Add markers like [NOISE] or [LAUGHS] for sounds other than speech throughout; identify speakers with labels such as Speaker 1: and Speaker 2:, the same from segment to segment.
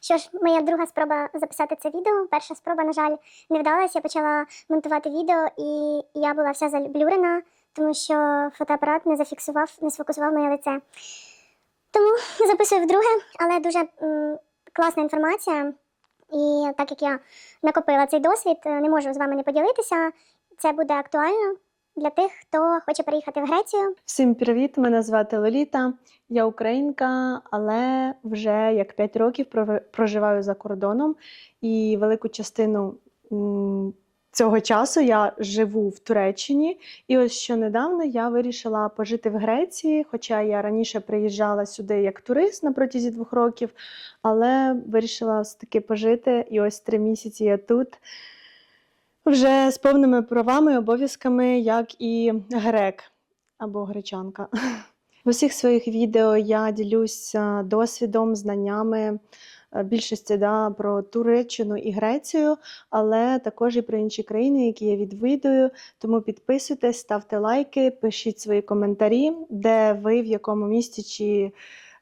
Speaker 1: Що ж, моя друга спроба записати це відео. Перша спроба, на жаль, не вдалася. Я почала монтувати відео, і я була вся заблюрена, тому що фотоапарат не зафіксував, не сфокусував моє лице. Тому записую вдруге, але дуже м, класна інформація. І так як я накопила цей досвід, не можу з вами не поділитися. Це буде актуально для тих, хто хоче переїхати в Грецію.
Speaker 2: Всім привіт! Мене звати Лоліта. Я українка, але вже як 5 років проживаю за кордоном, і велику частину цього часу я живу в Туреччині. І ось що недавно я вирішила пожити в Греції, хоча я раніше приїжджала сюди як турист на протязі двох років, але вирішила все-таки пожити. І ось три місяці я тут. Вже з повними правами і обов'язками, як і грек або гречанка. В усіх своїх відео я ділюся досвідом, знаннями е, більшості да, про Туреччину і Грецію, але також і про інші країни, які я відвідую. Тому підписуйтесь, ставте лайки, пишіть свої коментарі, де ви в якому місті чи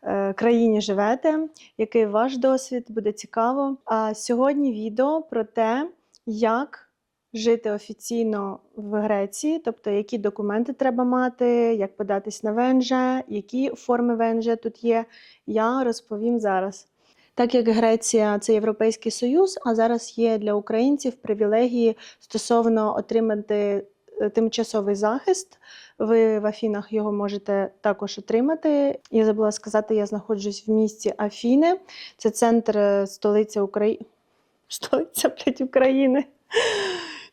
Speaker 2: е, країні живете, який ваш досвід, буде цікаво. А сьогодні відео про те, як жити офіційно в Греції, тобто які документи треба мати, як податись на ВНЖ, які форми ВНЖ тут є, я розповім зараз. Так як Греція це Європейський Союз, а зараз є для українців привілегії стосовно отримати е, тимчасовий захист. Ви в Афінах його можете також отримати. Я забула сказати, я знаходжусь в місті Афіни. Це центр е, столиця України. [LAUGHS] Столиця блядь, України.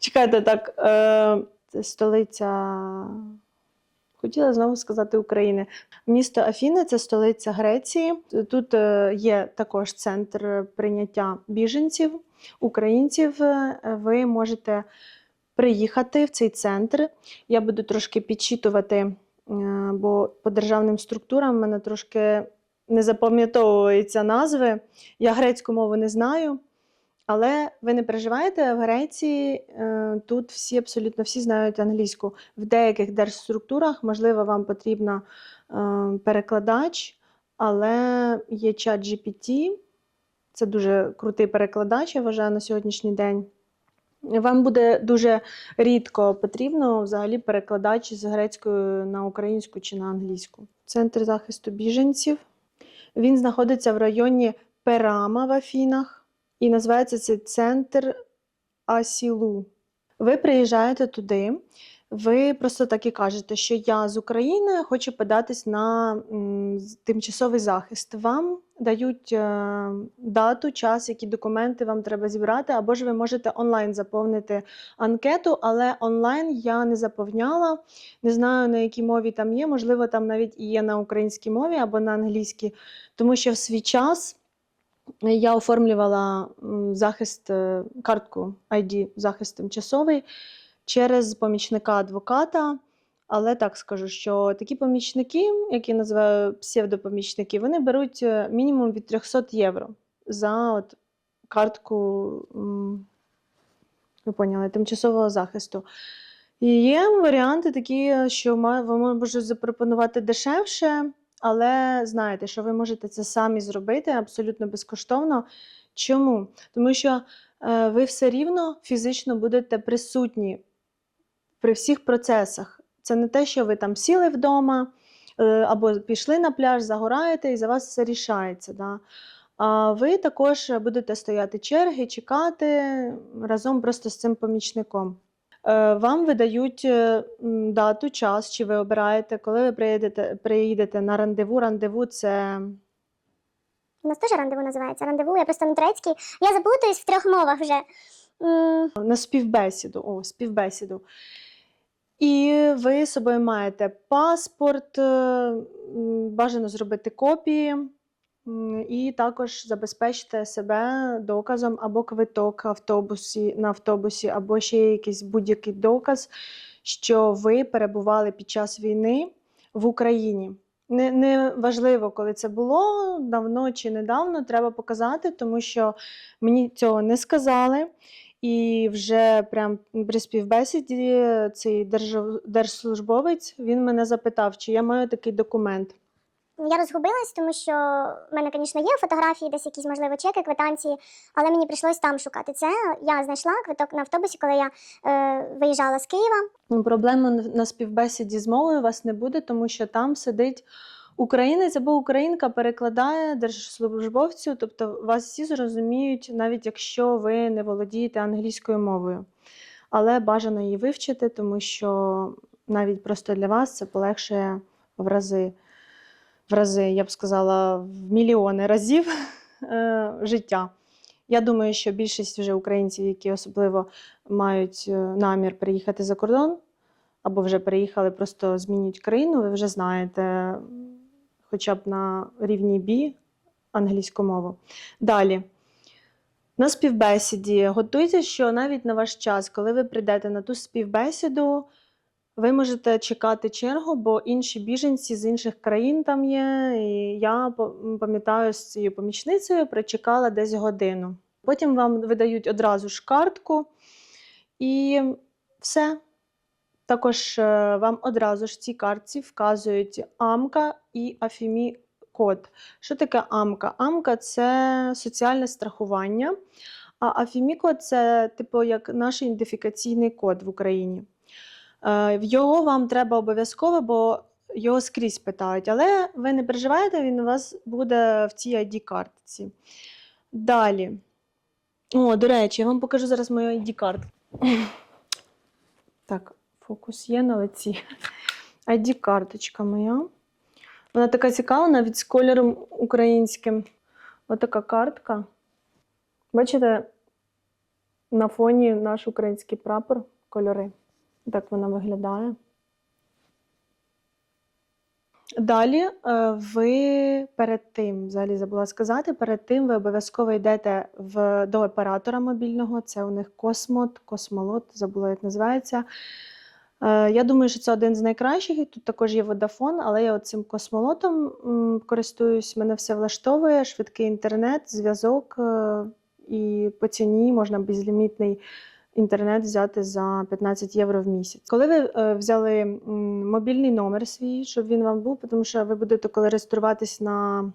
Speaker 2: Чекайте так, е, столиця. Хотіла знову сказати України. Місто Афіни це столиця Греції. Тут е, є також центр прийняття біженців, українців. Е, Ви можете приїхати в цей центр. Я буду трошки підчитувати, е, бо по державним структурам в мене трошки не запам'ятовуються назви. Я грецьку мову не знаю. Але ви не переживаєте, в Греції е, тут всі абсолютно всі знають англійську. В деяких держструктурах, можливо, вам потрібна е, перекладач, але є чат GPT. Це дуже крутий перекладач, я вважаю, на сьогоднішній день. Вам буде дуже рідко потрібно взагалі перекладач з грецької на українську чи на англійську. Центр захисту біженців. Він знаходиться в районі Перама в Афінах. І називається цей центр Асілу. Ви приїжджаєте туди, ви просто так і кажете, що я з України хочу податись на тимчасовий захист. Вам дають е, дату, час, які документи вам треба зібрати, або ж ви можете онлайн заповнити анкету, але онлайн я не заповняла. Не знаю, на якій мові там є. Можливо, там навіть і є на українській мові або на англійській, тому що в свій час. Я оформлювала захист, е, картку ID, захист тимчасовий через помічника адвоката. Але так скажу, що такі помічники, які називаю псевдопомічники, вони беруть е, мінімум від 300 євро за от картку, ви поняли, тимчасового захисту. І є варіанти такі, що вам можуть запропонувати дешевше, але знаєте, що ви можете це самі зробити абсолютно безкоштовно. Чому? Тому що е, ви все рівно фізично будете присутні при всіх процесах. Це не те, що ви там сіли вдома е, або пішли на пляж, загораєте, і за вас все рішається. Да? А ви також будете стояти черги, чекати разом просто з цим помічником. Е, Вам видають е, дату, час, чи ви обираєте, коли ви приїдете, приїдете на рандеву. Рандеву це
Speaker 1: У нас теж рандеву називається. Рандеву, я просто на турецькій. Я заплутаюсь в трьох мовах вже.
Speaker 2: На співбесіду. О, співбесіду. І ви з собою маєте паспорт, е, бажано зробити копії, і також забезпечте себе доказом або квиток автобусі, на автобусі, або ще якийсь будь-який доказ, що ви перебували під час війни в Україні. Не, не важливо, коли це було, давно чи недавно, треба показати, тому що мені цього не сказали. І вже прям при співбесіді цей держслужбовець він мене запитав, чи я маю такий документ.
Speaker 1: Я розгубилась, тому що в мене, звісно, є фотографії, десь якісь, можливо, чеки, квитанції, але мені прийшлось там шукати це. Я знайшла квиток на автобусі, коли я е, виїжджала з Києва.
Speaker 2: Ну, Проблеми на співбесіді з мовою у вас не буде, тому що там сидить українець або українка, перекладає держслужбовцю, тобто вас всі зрозуміють, навіть якщо ви не володієте англійською мовою. Але бажано її вивчити, тому що навіть просто для вас це полегшує в рази, в рази, я б сказала, в мільйони разів [LAUGHS] е, життя. Я думаю, що більшість вже українців, які особливо мають е, намір приїхати за кордон, або вже приїхали, просто змінюють країну, ви вже знаєте хоча б на рівні B англійську мову. Далі. На співбесіді готуйте, що навіть на ваш час, коли ви прийдете на ту співбесіду, ви можете чекати чергу, бо інші біженці з інших країн там є. І я пам'ятаю з цією помічницею прочекала десь годину. Потім вам видають одразу ж картку, і все. Також е, вам одразу ж в цій картці вказують АМКа і АФІМІ код. Що таке АМКа? АМКа це соціальне страхування, а АФІМІ код це типу як наш ідентифікаційний код в Україні. Е, Його вам треба обов'язково, бо його скрізь питають. Але ви не переживайте, він у вас буде в цій ID-картці. Далі. О, до речі, я вам покажу зараз мою ID-картку. [LAUGHS] Так, фокус є на лиці. [LAUGHS] ID-карточка моя. Вона така цікава, навіть з кольором українським. Отака картка. Бачите, на фоні наш український прапор, кольори. Так вона виглядає. Далі е, ви перед тим, взагалі забула сказати, перед тим ви обов'язково йдете в, до оператора мобільного. Це у них Космот, Космолот, забула, як називається. Е, Я думаю, що це один з найкращих. Тут також є Vodafone, але я цим космолотом користуюсь. Мене все влаштовує, швидкий інтернет, зв'язок е, і по ціні можна безлімітний інтернет взяти за 15 євро в місяць. Коли ви е, взяли мобільний номер свій, щоб він вам був, тому що ви будете, коли реєструватись на,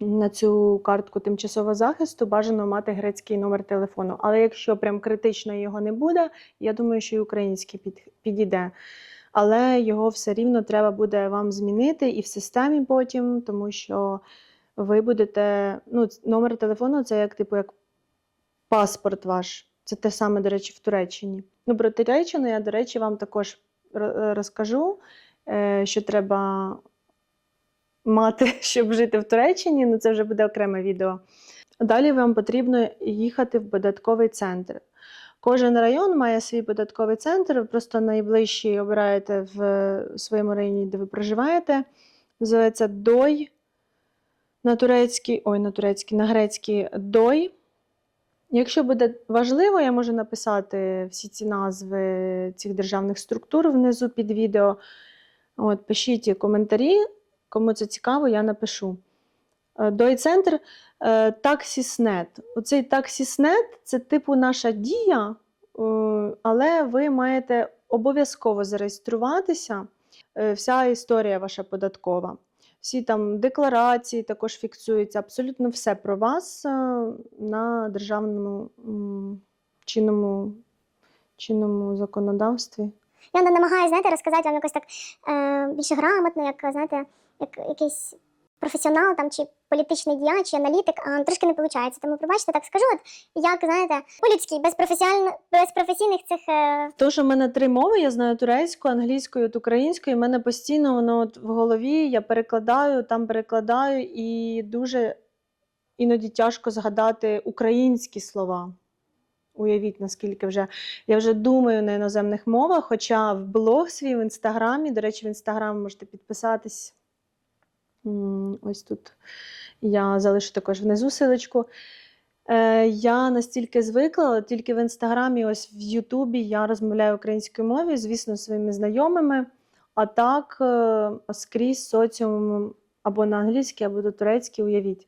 Speaker 2: на цю картку тимчасового захисту, бажано мати грецький номер телефону. Але якщо прям критично його не буде, я думаю, що і український під, підійде. Але його все рівно треба буде вам змінити і в системі потім, тому що ви будете. Ну, номер телефону це як типу як паспорт ваш. Це те саме, до речі, в Туреччині. Ну, про Туреччину я, до речі, вам також е, розкажу, е, що треба мати, [LAUGHS] щоб жити в Туреччині. Ну, це вже буде окреме відео. Далі вам потрібно їхати в податковий центр. Кожен район має свій податковий центр. Ви просто найближчий обираєте в своєму районі, де ви проживаєте. Називається Дой. На турецький, ой, на турецький, на грецький Дой. Якщо буде важливо, я можу написати всі ці назви цих державних структур внизу під відео. От, пишіть коментарі, кому це цікаво, я напишу. Е, Дой-центр е, Таксіснет. Оцей Таксіснет це типу наша дія, е, але ви маєте обов'язково зареєструватися. Вся історія ваша податкова. Всі там декларації також фіксуються, абсолютно все про вас е, на державному чинному, чинному законодавстві.
Speaker 1: Я намагаюся, знаєте, розказати вам якось так е, більше грамотно, як знаєте, як якийсь професіонал там чи політичний діяч, чи аналітик, а трошки не виходить. Тому пробачте, так скажу, от як знаєте, по-людськи, без без професійних цих е,
Speaker 2: що в мене три мови, я знаю турецьку, англійську і українську, і в мене постійно воно от в голові, я перекладаю, там перекладаю, і дуже іноді тяжко згадати українські слова. Уявіть, наскільки вже я вже думаю на іноземних мовах, хоча в блог свій в інстаграмі, до речі, в інстаграм можете підписатись. Ось тут я залишу також внизу силочку. Е, я настільки звикла, тільки в інстаграмі, ось в Ютубі я розмовляю українською мовою, звісно, своїми знайомими. А так е, скрізь соціумом або на англійській, або на турецькій, уявіть.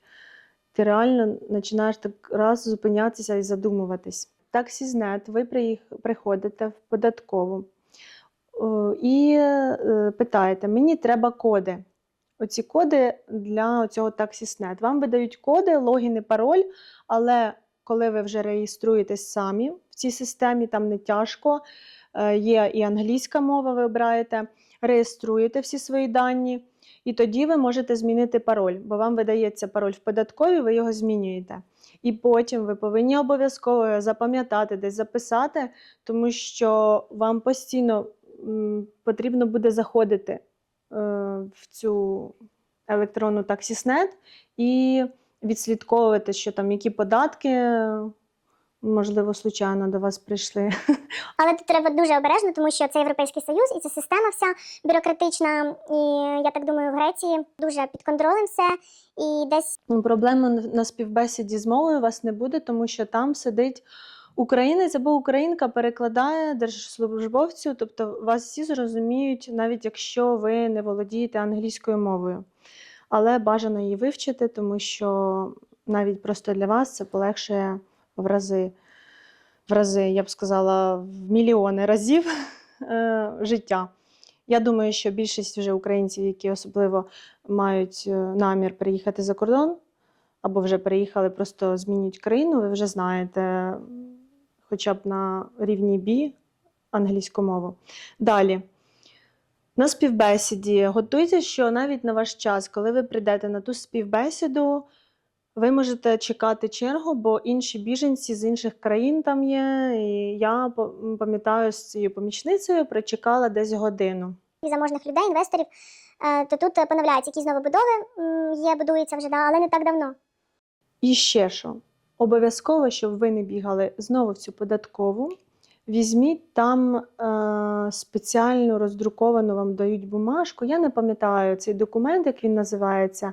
Speaker 2: Ти реально починаєш так раз зупинятися і задумуватись. Таксізнет, ви приходите в податкову і е, питаєте: мені треба коди. Оці коди для цього TaxisNet. Вам видають коди, логін і пароль, але коли ви вже реєструєтесь самі в цій системі, там не тяжко. Е, Є і англійська мова, ви обираєте, реєструєте всі свої дані, і тоді ви можете змінити пароль, бо вам видається пароль в податковій, ви його змінюєте. І потім ви повинні обов'язково запам'ятати, десь записати, тому що вам постійно потрібно буде заходити в цю електронну таксіснет і відслідковувати, що там які податки, можливо, случайно до вас прийшли. [LAUGHS]
Speaker 1: Але тут треба дуже обережно, тому що це Європейський Союз і ця система вся бюрократична. І я так думаю, в Греції дуже під контролем все. І десь
Speaker 2: Ну, Проблеми на- на співбесіді з мовою у вас не буде, тому що там сидить українець або українка, перекладає держслужбовцю, тобто вас всі зрозуміють, навіть якщо ви не володієте англійською мовою. Але бажано її вивчити, тому що навіть просто для вас це полегшує в рази, в рази, я б сказала, в мільйони разів е, життя. Я думаю, що більшість вже українців, які особливо мають е, намір приїхати за кордон, або вже приїхали, просто змінюють країну, ви вже знаєте хоча б на рівні B англійську мову. Далі. На співбесіді готуйте, що навіть на ваш час, коли ви прийдете на ту співбесіду, ви можете чекати чергу, бо інші біженці з інших країн там є. І я пам'ятаю з цією помічницею, прочекала десь годину.
Speaker 1: і заможних людей, інвесторів, е, то тут поновляються якісь новобудови, є, будуються вже, але не так давно.
Speaker 2: І ще що? Обов'язково, щоб ви не бігали знову в цю податкову. Візьміть там е, спеціальну роздруковану вам дають бумажку. Я не пам'ятаю цей документ, як він називається.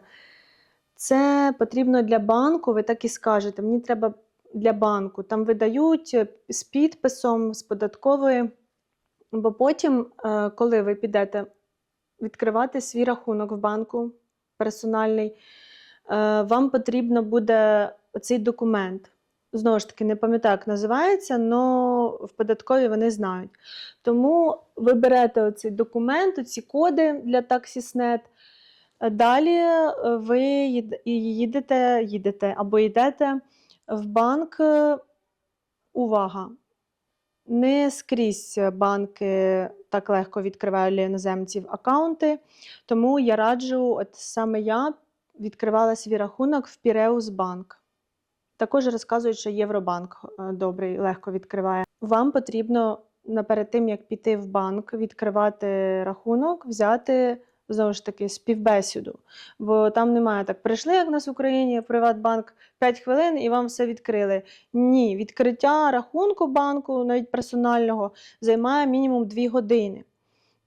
Speaker 2: Це потрібно для банку. Ви так і скажете. Мені треба для банку. Там видають е, з підписом, з податкової. Бо потім, е, коли ви підете відкривати свій рахунок в банку персональний, е, вам потрібно буде цей документ. Знову ж таки, не пам'ятаю, як називається, але в податковій вони знають. Тому ви берете оцей документ, ці коди для. Е, Далі е, ви їдете, їдете або йдете в банк. е, Увага! Не скрізь банки так легко відкривають іноземців аккаунти, тому я раджу, от саме я відкривала свій рахунок в Піреус Банк. Також розказують, що Євробанк е, добрий, легко відкриває. Вам потрібно на- перед тим, як піти в банк, відкривати рахунок, взяти знову ж таки співбесіду. Бо там немає так. Прийшли, як в нас в Україні, в Приватбанк 5 хвилин і вам все відкрили. Ні, відкриття рахунку банку, навіть персонального, займає мінімум 2 години.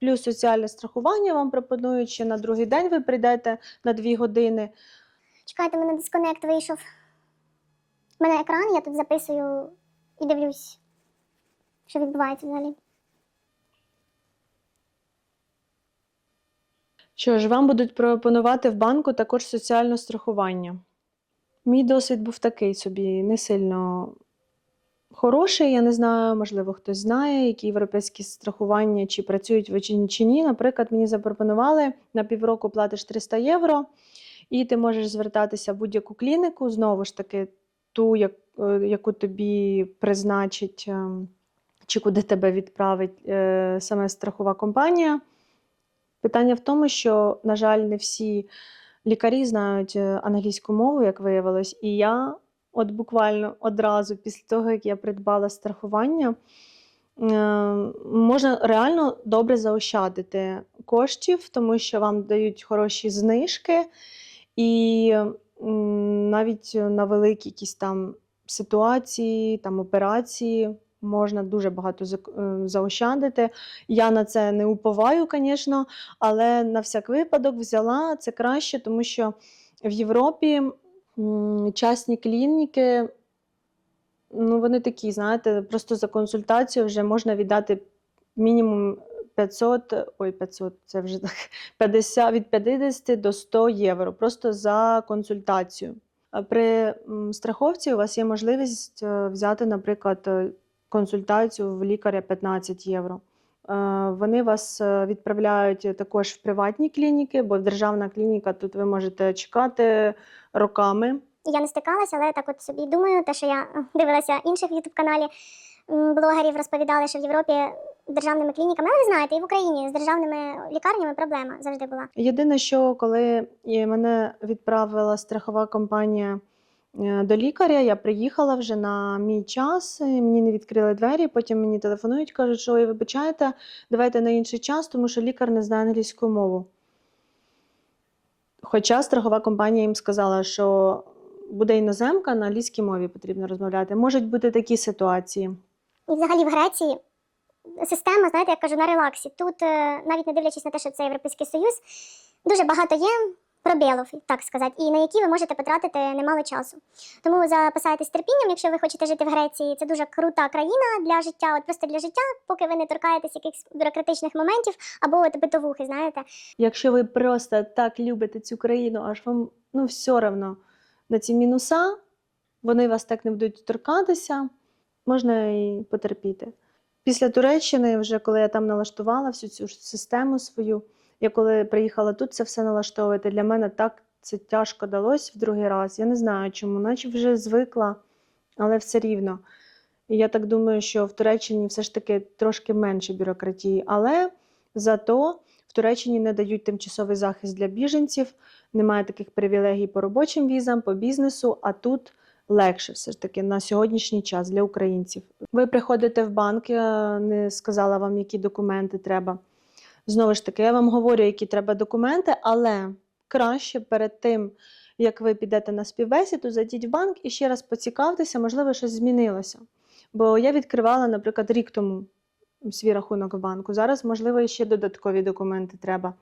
Speaker 2: Плюс соціальне страхування вам пропонують ще на другий день ви прийдете на 2 години.
Speaker 1: Чекайте, мене дисконект вийшов. У мене екран, я тут записую і дивлюсь, що відбувається взагалі.
Speaker 2: Що ж, вам будуть пропонувати в банку також соціальне страхування. Мій досвід був такий собі, не сильно хороший. Я не знаю, можливо, хтось знає, які європейські страхування, чи працюють чи чи ні. Наприклад, мені запропонували на півроку платиш 300 євро, і ти можеш звертатися в будь-яку клініку, знову ж таки, ту, е, яку тобі призначить, ем, чи куди тебе відправить е, саме страхова компанія. Питання в тому, що, на жаль, не всі лікарі знають е, англійську мову, як виявилось, і я от буквально одразу після того, як я придбала страхування, е, можна реально добре заощадити коштів, тому що вам дають хороші знижки, і навіть на великі якісь там ситуації, там операції можна дуже багато е, заощадити. Я на це не уповаю, звісно, але на всяк випадок взяла це краще, тому що в Європі частні клініки, ну вони такі, знаєте, просто за консультацію вже можна віддати мінімум 500, ой, 500, це вже так, [LAUGHS] 50, від 50 до 100 євро, просто за консультацію. При страховці у вас є можливість е, взяти, наприклад, е, консультацію в лікаря 15 євро. Е, Вони вас відправляють також в приватні клініки, бо державна клініка тут ви можете чекати роками.
Speaker 1: Я не стикалася, але так от собі думаю, те, що я дивилася інших ютуб каналів блогерів, розповідали, що в Європі державними клініками, але ви знаєте, і в Україні з державними лікарнями проблема завжди була.
Speaker 2: Єдине, що коли мене відправила страхова компанія е, до лікаря, я приїхала вже на мій час, мені не відкрили двері. Потім мені телефонують, кажуть, що ой, вибачайте, давайте на інший час, тому що лікар не знає англійську мову. Хоча страхова компанія їм сказала, що буде іноземка, на англійській мові потрібно розмовляти. Можуть бути такі ситуації.
Speaker 1: І взагалі в Греції система, знаєте, я кажу, на релаксі. Тут, е, навіть не дивлячись на те, що це Європейський Союз, дуже багато є пробілів, так сказати, і на які ви можете потратити немало часу. Тому запасайтесь терпінням, якщо ви хочете жити в Греції. Це дуже крута країна для життя, от просто для життя, поки ви не торкаєтесь якихось бюрократичних моментів або от битовухи, знаєте.
Speaker 2: Якщо ви просто так любите цю країну, аж вам ну, все одно на ці мінуса, вони вас так не будуть торкатися, можна і потерпіти. Після Туреччини, вже коли я там налаштувала всю цю систему свою, я коли приїхала тут це все налаштовувати, для мене так це тяжко далось в другий раз. Я не знаю чому, наче вже звикла, але все рівно. І я так думаю, що в Туреччині все ж таки трошки менше бюрократії, але зато в Туреччині не дають тимчасовий захист для біженців, немає таких привілегій по робочим візам, по бізнесу, а тут легше все ж таки на сьогоднішній час для українців. Ви приходите в банк, я не сказала вам, які документи треба. Знову ж таки, я вам говорю, які треба документи, але краще перед тим, як ви підете на співбесіду, зайдіть в банк і ще раз поцікавтеся, можливо, щось змінилося. Бо я відкривала, наприклад, рік тому свій рахунок в банку. Зараз, можливо, ще додаткові документи треба.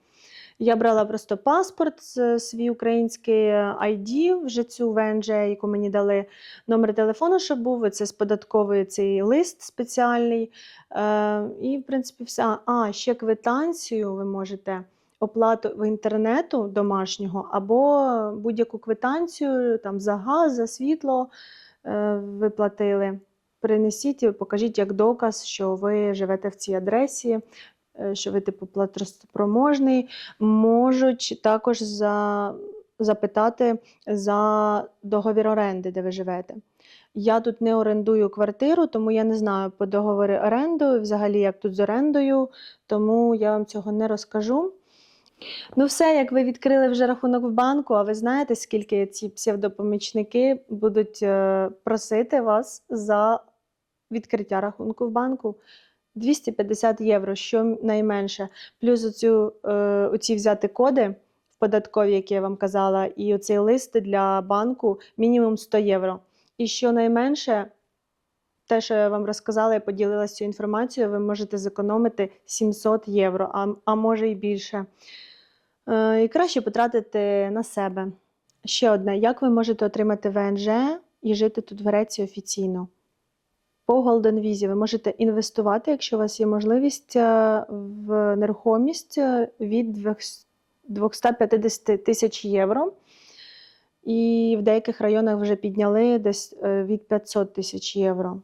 Speaker 2: Я брала просто паспорт, свій український ID, вже цю ВНЖ, яку мені дали, номер телефону, щоб був, це з податкової цей лист спеціальний. Е, і, в принципі, все. А, ще квитанцію ви можете оплату в інтернету домашнього або будь-яку квитанцію там, за газ, за світло е, ви платили. Принесіть покажіть як доказ, що ви живете в цій адресі, е, що ви типу платоспроможний. Можуть також за, запитати за договір оренди, де ви живете. Я тут не орендую квартиру, тому я не знаю по договору оренду, взагалі як тут з орендою, тому я вам цього не розкажу. Ну, все, як ви відкрили вже рахунок в банку, а ви знаєте, скільки ці псевдопомічники будуть е, просити вас за відкриття рахунку в банку? 250 євро, що найменше. Плюс оцю, е, оці взяти коди в податкові, які я вам казала, і оцей лист для банку мінімум 100 євро. І що найменше, те, що я вам розказала, я поділилася цю інформацією, ви можете зекономити 700 євро, а, а може і більше. Е, і краще потратити на себе. Ще одне: як ви можете отримати ВНЖ і жити тут в Греції офіційно? По Golden Visa ви можете інвестувати, якщо у вас є можливість е, в нерухомість е, від 250 тисяч євро. І в деяких районах вже підняли десь е, від 500 тисяч євро.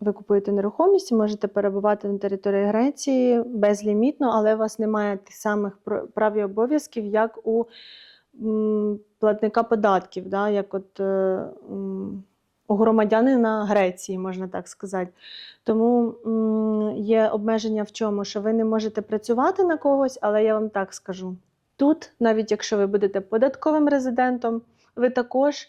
Speaker 2: Ви купуєте нерухомість, можете перебувати на території Греції безлімітно, але у вас немає тих самих прав і обов'язків, як у платника податків, да? як от, громадянина Греції, можна так сказати. Тому є обмеження в чому, що ви не можете працювати на когось, але я вам так скажу. Тут, навіть якщо ви будете податковим резидентом, ви також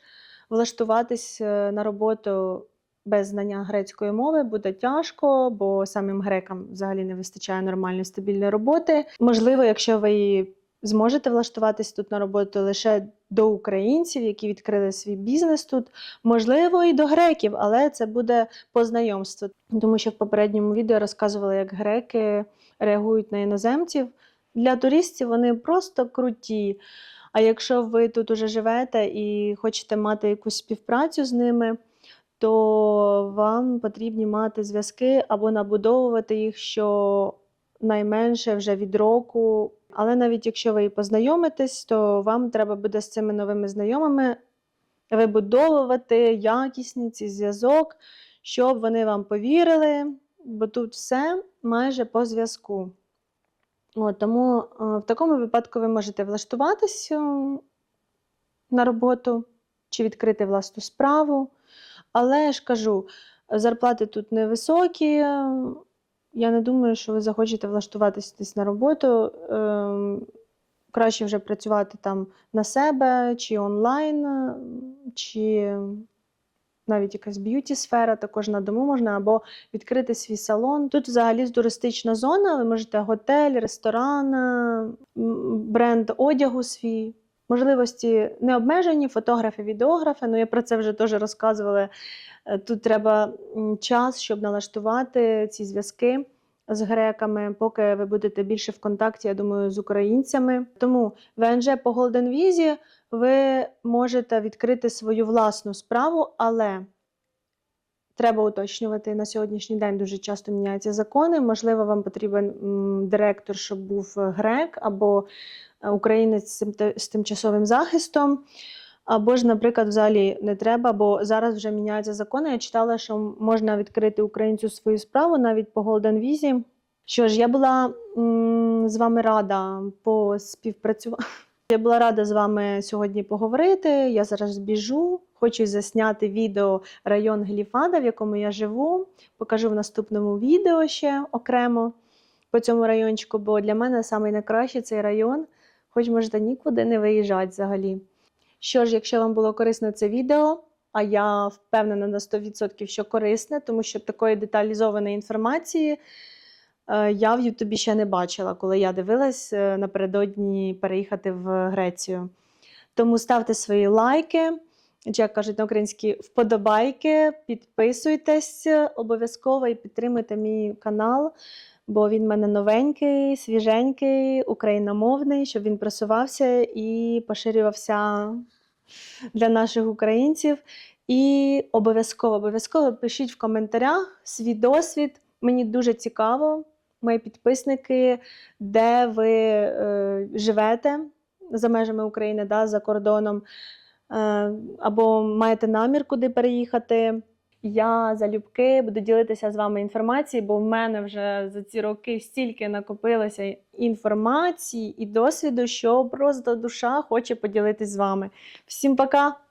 Speaker 2: влаштуватись е, на роботу без знання грецької мови буде тяжко, бо самим грекам взагалі не вистачає нормальної стабільної роботи. Можливо, якщо ви і зможете влаштуватись тут на роботу лише до українців, які відкрили свій бізнес тут, можливо, і до греків, але це буде по знайомству. Тому що в попередньому відео розказували, як греки реагують на іноземців. Для туристів вони просто круті. А якщо ви тут уже живете і хочете мати якусь співпрацю з ними, то вам потрібні мати зв'язки або набудовувати їх що найменше вже від року. Але навіть якщо ви і познайомитесь, то вам треба буде з цими новими знайомими вибудовувати якісний цей зв'язок, щоб вони вам повірили, бо тут все майже по зв'язку. Тому е, в такому випадку ви можете влаштуватись на роботу чи відкрити власну справу. Але я ж кажу, зарплати тут невисокі. Я не думаю, що ви захочете влаштуватись десь на роботу. Ем, Краще вже працювати там на себе, чи онлайн, чи навіть якась б'юті сфера, також на дому можна, або відкрити свій салон. Тут взагалі туристична зона, ви можете готель, ресторан, е, бренд одягу свій. Можливості не обмежені, фотографи, відеографи. Ну, я про це вже теж розказувала. Е, Тут треба час, щоб налаштувати ці зв'язки з греками, поки ви будете більше в контакті, я думаю, з українцями. Тому ВНЖ по Golden Visa ви можете відкрити свою власну справу, але треба уточнювати на сьогоднішній день дуже часто міняються закони. Можливо, вам потрібен директор, щоб був грек або е, українець з тимчасовим захистом. Або ж, наприклад, взагалі не треба, бо зараз вже міняються закони. Я читала, що можна відкрити українцю свою справу навіть по Golden Visa. Що ж, я була з вами рада поспівпрацювати. [LAUGHS] Я була рада з вами сьогодні поговорити. Я зараз біжу, хочу засняти відео район Гліфада, в якому я живу. Покажу в наступному відео ще окремо по цьому райончику, бо для мене найкращий цей район, хоч можете нікуди не виїжджати взагалі. Що ж, якщо вам було корисно це відео, а я впевнена на 100%, що корисне, тому що такої деталізованої інформації е, я в Ютубі ще не бачила, коли я дивилась е, напередодні переїхати в Грецію. Тому ставте свої лайки, чи як кажуть на українській вподобайки, підписуйтесь обов'язково і підтримуйте мій канал, бо він в мене новенький, свіженький, україномовний, щоб він просувався і поширювався для наших українців. І обов'язково, обов'язково пишіть в коментарях свій досвід. Мені дуже цікаво, мої підписники, де ви е, живете за межами України, да, за кордоном, е, або маєте намір куди переїхати. Я залюбки буду ділитися з вами інформацією, бо в мене вже за ці роки стільки накопилося інформації і досвіду, що просто душа хоче поділитись з вами. Всім пока!